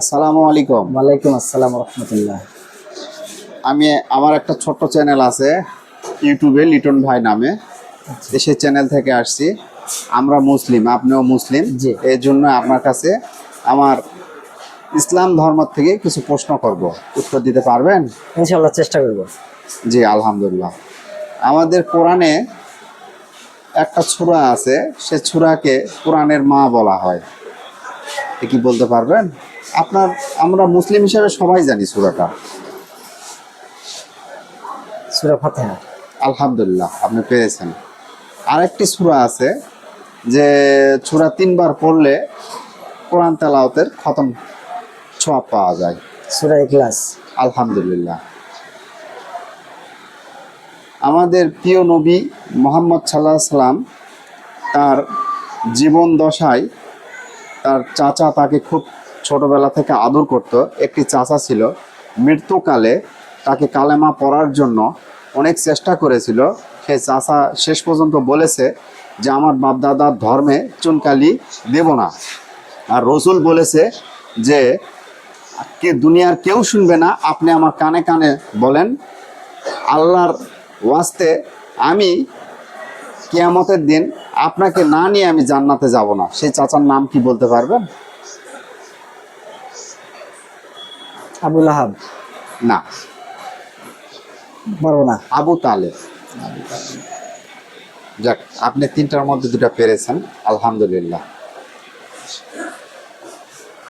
আসসালামু আলাইকুম। ওয়ালাইকুম আসসালাম রহমতুল্লাহ। আমি আমার একটা ছোট্ট চ্যানেল আছে ইউটিউবে লিটন ভাই নামে। সেই চ্যানেল থেকে আসছি। আমরা মুসলিম আপনিও মুসলিম। এই জন্য আপনার কাছে আমার ইসলাম ধর্ম থেকে কিছু প্রশ্ন করব। উত্তর দিতে পারবেন? ইনশাল্লাহ চেষ্টা করব। জি আলহামদুলিল্লাহ। আমাদের কোরআনে একটা ছুরা আছে সে ছুরাকে কোরআনের মা বলা হয়। কি বলতে পারবেন? আপনার আমরা মুসলিম হিসেবে সবাই জানি ছুরাটা সুরা ফাতেহা। আলহামদুলিল্লাহ আপনি পেরেছেন আরেকটি সূরা আছে যে সূরা তিনবার পড়লে কোরআন তেলাওতের খতম ছোঁয়া পাওয়া যায়। সুরা ইখলাস। আলহামদুলিল্লাহ। আমাদের প্রিয় নবী মোহাম্মদ সাল্লাহ সাল্লাম তার জীবন দশায় তার চাচা তাকে খুব ছোটবেলা থেকে আদর করত। একটি চাচা ছিল। মৃত্যুকালে তাকে কালেমা পড়ার জন্য অনেক চেষ্টা করেছিল। সে চাচা শেষ পর্যন্ত বলেছে যে, আমার বাপদাদার ধর্মে চুনকালি দেব না। আর রসুল বলেছে যে, কে দুনিয়ার কেউ শুনবে না। আপনি আমার কানে কানে বলেন, আল্লাহর ওয়াস্তে আমি কেয়ামতের দিন আপনাকে না নিয়ে আমি জান্নাতে যাব না। সেই চাচার নাম কি বলতে পারবেন? আবুল আহাব। না। পারব না। আবু তালেব। যাক আপনি তিনটার মধ্যে দুটা পেরেছেন। আলহামদুলিল্লাহ।